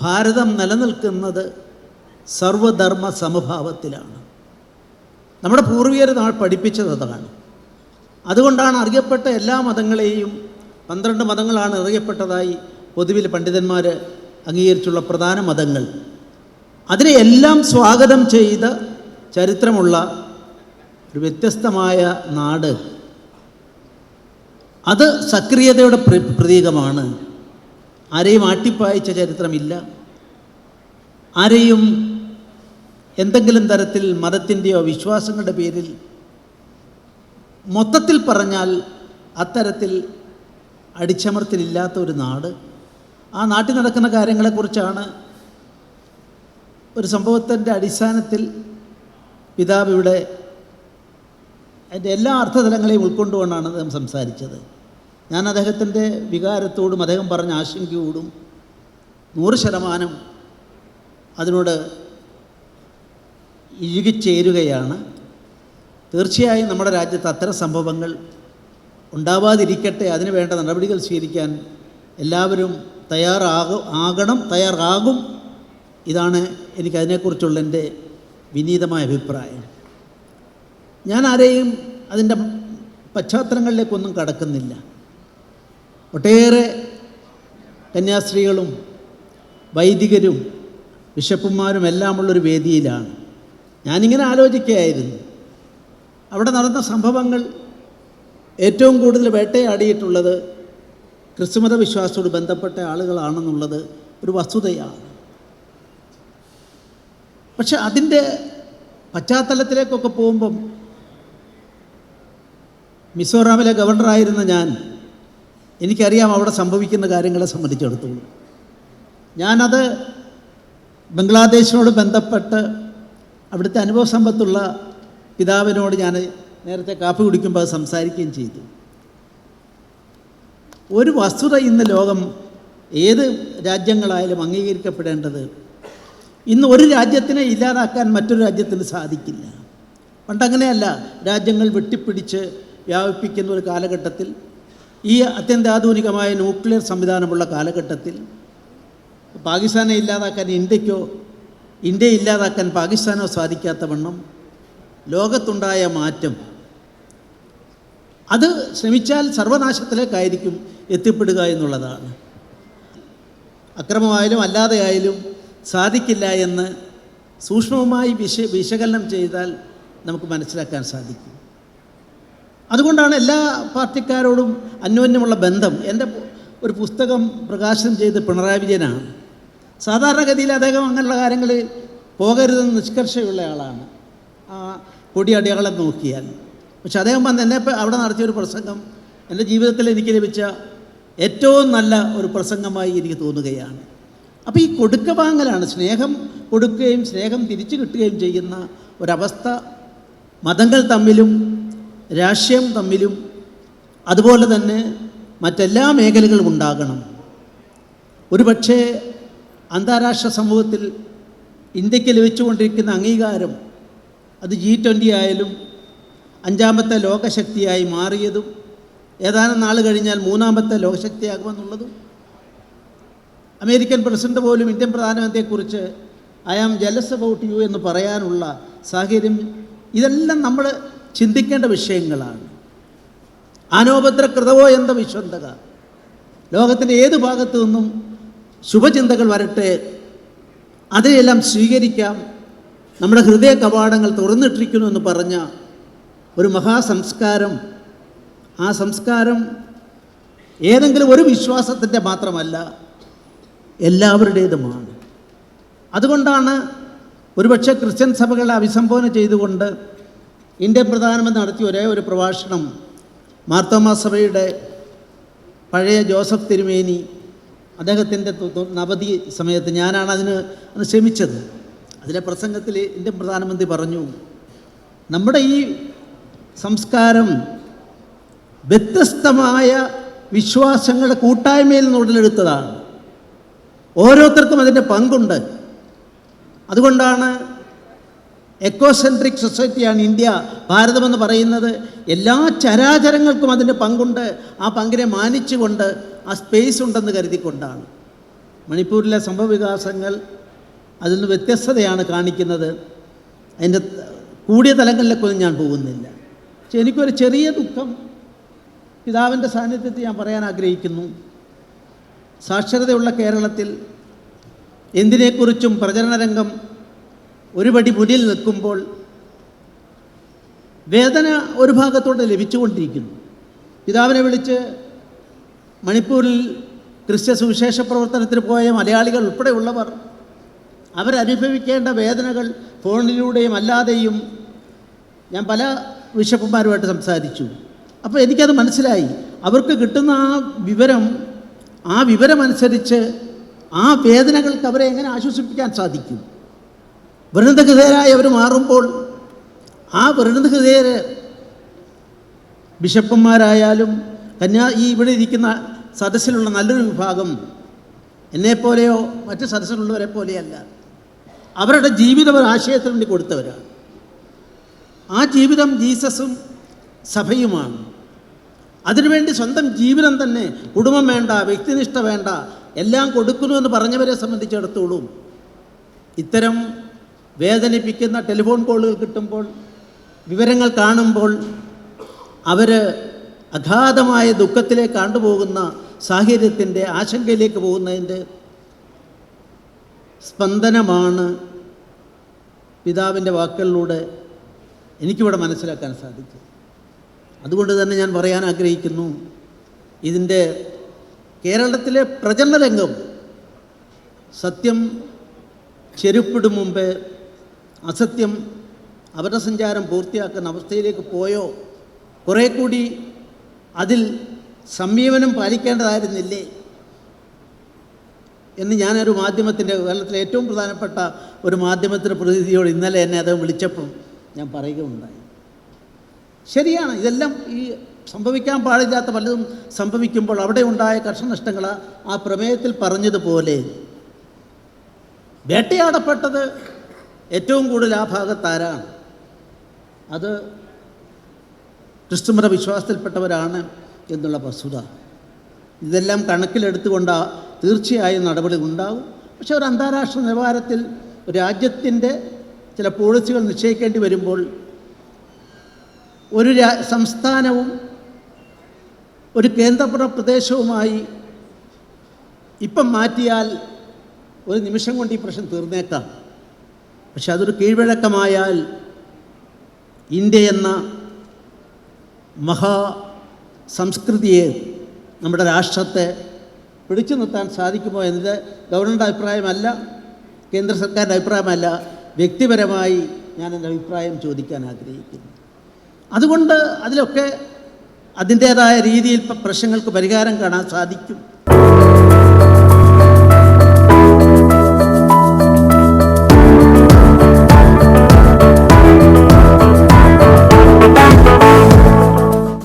ഭാരതം നിലനിൽക്കുന്നത് സർവധർമ്മ സമഭാവത്തിലാണ്. നമ്മുടെ പൂർവികർ നമ്മൾ പഠിപ്പിച്ചത് അതാണ്. അതുകൊണ്ടാണ് അറിയപ്പെട്ട എല്ലാ മതങ്ങളെയും പന്ത്രണ്ട് മതങ്ങളാണ് അറിയപ്പെട്ടതായി പൊതുവിൽ പണ്ഡിതന്മാർ അംഗീകരിച്ചുള്ള പ്രധാന മതങ്ങൾ. അതിനെ എല്ലാം സ്വാഗതം ചെയ്ത ചരിത്രമുള്ള ഒരു വ്യത്യസ്തമായ നാട്. അത് സക്രിയതയുടെ പ്രതീകമാണ്. ആരെയും ആട്ടിപ്പായച്ച ചരിത്രമില്ല. ആരെയും എന്തെങ്കിലും തരത്തിൽ മതത്തിന്റെയോ വിശ്വാസങ്ങളുടെ പേരിൽ മൊത്തത്തിൽ പറഞ്ഞാൽ അത്തരത്തിൽ അടിച്ചമർത്തലില്ലാത്ത ഒരു നാട്. ആ നാട്ടിൽ നടക്കുന്ന കാര്യങ്ങളെക്കുറിച്ചാണ് ഒരു സംഭവത്തിന്റെ അടിസ്ഥാനത്തിൽ പിതാവ് ഇവിടെ അതിന്റെ എല്ലാ അർത്ഥതലങ്ങളെയും ഉൾക്കൊണ്ടുകൊണ്ടാണ് അദ്ദേഹം സംസാരിച്ചത്. ഞാൻ അദ്ദേഹത്തിന്റെ വികാരത്തോടും അദ്ദേഹം പറഞ്ഞ ആശങ്കയോടും നൂറ് ശതമാനം അതിനോട് ഇഴുകിച്ചേരുകയാണ് തീർച്ചയായും നമ്മുടെ രാജ്യത്ത് അത്തരം സംഭവങ്ങൾ ഉണ്ടാവാതിരിക്കട്ടെ. അതിന് വേണ്ട നടപടികൾ സ്വീകരിക്കാൻ എല്ലാവരും തയ്യാറാകും ആകണം തയ്യാറാകും. ഇതാണ് എനിക്ക് അതിനെക്കുറിച്ചുള്ള എന്റെ വിനീതമായ അഭിപ്രായം. ഞാൻ ആരെയും അതിന്റെ പശ്ചാത്തലങ്ങളിലേക്കൊന്നും കടക്കുന്നില്ല. ഒട്ടേറെ കന്യാസ്ത്രീകളും വൈദികരും ബിഷപ്പുമാരും എല്ലാമുള്ളൊരു വേദിയിലാണ്. ഞാനിങ്ങനെ ആലോചിക്കുകയായിരുന്നു. അവിടെ നടന്ന സംഭവങ്ങൾ ഏറ്റവും കൂടുതൽ വേട്ടയാടിയിട്ടുള്ളത് ക്രിസ്തുമത വിശ്വാസത്തോട് ബന്ധപ്പെട്ട ആളുകളാണെന്നുള്ളത് ഒരു വസ്തുതയാണ്. പക്ഷെ അതിന്റെ പശ്ചാത്തലത്തിലേക്കൊക്കെ പോകുമ്പം മിസോറാമിലെ ഗവർണറായിരുന്ന ഞാൻ എനിക്കറിയാം അവിടെ സംഭവിക്കുന്ന കാര്യങ്ങളെ സംബന്ധിച്ചിടത്തോളം. ഞാനത് ബംഗ്ലാദേശിനോട് ബന്ധപ്പെട്ട് അവിടുത്തെ അനുഭവ സമ്പത്തുള്ള പിതാവിനോട് ഞാൻ നേരത്തെ കാപ്പി കുടിക്കുമ്പോൾ അത് സംസാരിക്കുകയും ചെയ്തു. ഒരു വസ്തുത ഇന്ന് ലോകം ഏത് രാജ്യങ്ങളായാലും അംഗീകരിക്കപ്പെടേണ്ടത് ഇന്ന് ഒരു രാജ്യത്തിനെ ഇല്ലാതാക്കാൻ മറ്റൊരു രാജ്യത്തിന് സാധിക്കില്ല. പണ്ടങ്ങനെയല്ല രാജ്യങ്ങൾ വെട്ടിപ്പിടിച്ച് വ്യാപിപ്പിക്കുന്ന ഒരു കാലഘട്ടത്തിൽ ഈ അത്യന്താധുനികമായ ന്യൂക്ലിയർ സംവിധാനമുള്ള കാലഘട്ടത്തിൽ പാകിസ്ഥാനെ ഇല്ലാതാക്കാൻ ഇന്ത്യക്കോ ഇന്ത്യയെ ഇല്ലാതാക്കാൻ പാകിസ്ഥാനോ സാധിക്കാത്ത വണ്ണം ലോകത്തുണ്ടായ മാറ്റം. അത് ശ്രമിച്ചാൽ സർവനാശത്തിലേക്കായിരിക്കും എത്തിപ്പെടുക എന്നുള്ളതാണ്. അക്രമമായാലും അല്ലാതെയായാലും സാധിക്കില്ല എന്ന് സൂക്ഷ്മമായി വിശ വിശകലനം ചെയ്താൽ നമുക്ക് മനസ്സിലാക്കാൻ സാധിക്കും. അതുകൊണ്ടാണ് എല്ലാ പാർട്ടിക്കാരോടും അന്യോന്യമുള്ള ബന്ധം. എന്റെ ഒരു പുസ്തകം പ്രകാശനം ചെയ്ത് പിണറായി വിജയനാണ്. സാധാരണഗതിയിൽ അദ്ദേഹം അങ്ങനെയുള്ള കാര്യങ്ങളിൽ പോകരുതെന്ന് നിഷ്കർഷയുള്ള ആളാണ്. ആ കൊടിയടികളെ നോക്കിയാൽ. പക്ഷെ അദ്ദേഹം വന്ന് എന്നെ അവിടെ നടത്തിയ ഒരു പ്രസംഗം എന്റെ ജീവിതത്തിൽ എനിക്ക് ലഭിച്ച ഏറ്റവും നല്ല ഒരു പ്രസംഗമായി എനിക്ക് തോന്നുകയാണ്. അപ്പോൾ ഈ കൊടുക്ക വാങ്ങലാണ് സ്നേഹം കൊടുക്കുകയും സ്നേഹം തിരിച്ചു കിട്ടുകയും ചെയ്യുന്ന ഒരവസ്ഥ മതങ്ങൾ തമ്മിലും രാഷ്ട്രീയം തമ്മിലും അതുപോലെ തന്നെ മറ്റെല്ലാ മേഖലകളും ഉണ്ടാകണം. ഒരുപക്ഷേ അന്താരാഷ്ട്ര സമൂഹത്തിൽ ഇന്ത്യയ്ക്ക് ലഭിച്ചുകൊണ്ടിരിക്കുന്ന അംഗീകാരം അത് ജി ട്വന്റി ആയാലും അഞ്ചാമത്തെ ലോകശക്തിയായി മാറിയതും ഏതാനും നാൾ കഴിഞ്ഞാൽ മൂന്നാമത്തെ ലോകശക്തിയാകുമെന്നുള്ളതും അമേരിക്കൻ പ്രസിഡന്റ് പോലും Indian പ്രധാനമന്ത്രിയെക്കുറിച്ച് I am jealous about you എന്ന് പറയാനുള്ള സാഹചര്യം ഇതെല്ലാം നമ്മൾ ചിന്തിക്കേണ്ട വിഷയങ്ങളാണ്. ആനോപദ്ര കൃതവോ എന്ത വിശ്വന്തക ലോകത്തിന്റെ ഏത് ഭാഗത്തു നിന്നും ശുഭചിന്തകൾ വരട്ടെ അതിനെല്ലാം സ്വീകരിക്കാം. നമ്മുടെ ഹൃദയ കവാടങ്ങൾ തുറന്നിട്ടിരിക്കുന്നു എന്ന് പറഞ്ഞ ഒരു മഹാസംസ്കാരം ആ സംസ്കാരം ഏതെങ്കിലും ഒരു വിശ്വാസത്തിന്റെ മാത്രമല്ല എല്ലാവരുടേതുമാണ്. അതുകൊണ്ടാണ് ഒരുപക്ഷെ ക്രിസ്ത്യൻ സഭകളെ അഭിസംബോധന ചെയ്തുകൊണ്ട് ഇന്ത്യൻ പ്രധാനമന്ത്രി നടത്തിയ ഒരേ ഒരു പ്രഭാഷണം മാർത്തോമാ സഭയുടെ പഴയ ജോസഫ് തിരുമേനി അദ്ദേഹത്തിന്റെ നവതി സമയത്ത് ഞാനാണ് അതിന് ക്ഷമിച്ചത് അതിലെ പ്രസംഗത്തിൽ ഇന്ത്യൻ പ്രധാനമന്ത്രി പറഞ്ഞു നമ്മുടെ ഈ സംസ്കാരം വ്യത്യസ്തമായ വിശ്വാസങ്ങളുടെ കൂട്ടായ്മയിൽ നിന്ന് ഉടലെടുത്തതാണ്. ഓരോരുത്തർക്കും അതിന്റെ പങ്കുണ്ട്. അതുകൊണ്ടാണ് എക്കോസെൻട്രിക് സൊസൈറ്റിയാണ് ഇന്ത്യ. ഭാരതമെന്ന് പറയുന്നത് എല്ലാ ചരാചരങ്ങൾക്കും അതിന്റെ പങ്കുണ്ട്. ആ പങ്കിനെ മാനിച്ചുകൊണ്ട് ആ സ്പേസ് ഉണ്ടെന്ന് കരുതിക്കൊണ്ടാണ്. മണിപ്പൂരിലെ സംഭവവികാസങ്ങൾ അതിൽ നിന്ന് വ്യത്യസ്തതയാണ് കാണിക്കുന്നത്. അതിന്റെ കൂടിയ തലങ്ങളിലേക്കൊന്നും ഞാൻ പോകുന്നില്ല. പക്ഷെ എനിക്കൊരു ചെറിയ ദുഃഖം. പിതാവിന്റെ സാന്നിധ്യത്തിൽ ഞാൻ പറയാൻ ആഗ്രഹിക്കുന്നു. സാക്ഷരതയുള്ള കേരളത്തിൽ എന്തിനെക്കുറിച്ചും പ്രചരണരംഗം ഒരു പടി മുന്നിൽ നിൽക്കുമ്പോൾ വേദന ഒരു ഭാഗത്തോടെ ലഭിച്ചുകൊണ്ടിരിക്കുന്നു. പിതാവിനെ വിളിച്ച് മണിപ്പൂരിൽ ക്രിസ്ത്യ സുവിശേഷ പ്രവർത്തനത്തിന് പോയ മലയാളികൾ ഉൾപ്പെടെയുള്ളവർ അവരനുഭവിക്കേണ്ട വേദനകൾ ഫോണിലൂടെയും അല്ലാതെയും ഞാൻ പല ബിഷപ്പുമാരുമായിട്ട് സംസാരിച്ചു. അപ്പോൾ എനിക്കത് മനസ്സിലായി. അവർക്ക് കിട്ടുന്ന ആ വിവരം ആ വിവരമനുസരിച്ച് ആ വേദനകൾക്ക് അവരെ എങ്ങനെ ആശ്വസിപ്പിക്കാൻ സാധിക്കും? വ്രണതഹൃദയരായി അവർ മാറുമ്പോൾ ആ വ്രണതഹൃദയര് ബിഷപ്പന്മാരായാലും കന്യാ ഈ ഇവിടെ ഇരിക്കുന്ന സദസ്സിലുള്ള നല്ലൊരു വിഭാഗം എന്നെപ്പോലെയോ മറ്റ് സദസ്സിലുള്ളവരെ പോലെയല്ല. അവരുടെ ജീവിതം ഒരു ആശയത്തിന് വേണ്ടി കൊടുത്തവരാണ്. ആ ജീവിതം ജീസസും സഭയുമാണ്. അതിനുവേണ്ടി സ്വന്തം ജീവിതം തന്നെ കുടുംബം വേണ്ട വ്യക്തിനിഷ്ഠ വേണ്ട എല്ലാം കൊടുക്കുന്നു എന്ന് പറഞ്ഞവരെ സംബന്ധിച്ചിടത്തോളം ഇത്തരം വേദനിപ്പിക്കുന്ന ടെലിഫോൺ കോളുകൾ കിട്ടുമ്പോൾ വിവരങ്ങൾ കാണുമ്പോൾ അവർ അഗാധമായ ദുഃഖത്തിലേക്ക് കണ്ടുപോകുന്ന സാഹചര്യത്തിന്റെ ആശങ്കയിലേക്ക് പോകുന്നതിന്റെ സ്പന്ദനമാണ് പിതാവിന്റെ വാക്കുകളിലൂടെ എനിക്കിവിടെ മനസ്സിലാക്കാൻ സാധിക്കും അതുകൊണ്ട് തന്നെ ഞാൻ പറയാൻ ആഗ്രഹിക്കുന്നു ഇതിന്റെ കേരളത്തിലെ പ്രചരണരംഗം സത്യം ചെരുപ്പിടും മുമ്പേ അസത്യം അവരുടെ സഞ്ചാരം പൂർത്തിയാക്കുന്ന അവസ്ഥയിലേക്ക് പോയോ? കുറേ കൂടി അതിൽ സംയമനം പാലിക്കേണ്ടതായിരുന്നില്ലേ? എന്ന് ഞാനൊരു മാധ്യമത്തിന്റെ കേരളത്തിലെ ഏറ്റവും പ്രധാനപ്പെട്ട ഒരു മാധ്യമത്തിന്റെ പ്രതിനിധിയോട് ഇന്നലെ എന്നെ അത് വിളിച്ചപ്പം ഞാൻ പറയുകയുണ്ടായി. ശരിയാണ് ഇതെല്ലാം ഈ സംഭവിക്കാൻ പാടില്ലാത്ത പലതും സംഭവിക്കുമ്പോൾ അവിടെ ഉണ്ടായ കർഷനഷ്ടങ്ങൾ ആ പ്രമേയത്തിൽ പറഞ്ഞതുപോലെ. വേട്ടയാടപ്പെട്ടത് ഏറ്റവും കൂടുതൽ ആ ഭാഗത്താരാണ് അത് ക്രിസ്തുമത വിശ്വാസത്തിൽപ്പെട്ടവരാണ് എന്നുള്ള വസ്തുത. ഇതെല്ലാം കണക്കിലെടുത്തുകൊണ്ട് തീർച്ചയായും നടപടി ഉണ്ടാകും പക്ഷേ ഒരു അന്താരാഷ്ട്ര നിലവാരത്തിൽ രാജ്യത്തിന്റെ ചില പോളിസികൾ നിശ്ചയിക്കേണ്ടി വരുമ്പോൾ ഒരു സംസ്ഥാനവും ഒരു കേന്ദ്രഭരണ പ്രദേശവുമായി ഇപ്പം മാറ്റിയാൽ ഒരു നിമിഷം കൊണ്ട് ഈ പ്രശ്നം തീർന്നേക്കാം. പക്ഷെ അതൊരു കീഴ്വഴക്കമായാൽ ഇന്ത്യ എന്ന മഹാ സംസ്കൃതിയെ നമ്മുടെ രാഷ്ട്രത്തെ പിടിച്ചു നിർത്താൻ സാധിക്കുമോ എന്നത് ഗവൺമെന്റ് അഭിപ്രായമല്ല കേന്ദ്ര സർക്കാരിന്റെ അഭിപ്രായമല്ല വ്യക്തിപരമായി ഞാൻ എന്റെ അഭിപ്രായം ചോദിക്കാൻ ആഗ്രഹിക്കുന്നു. അതുകൊണ്ട് അതിലൊക്കെ അതിന്റേതായ രീതിയിൽ പ്രശ്നങ്ങൾക്ക് പരിഹാരം കാണാൻ സാധിക്കും.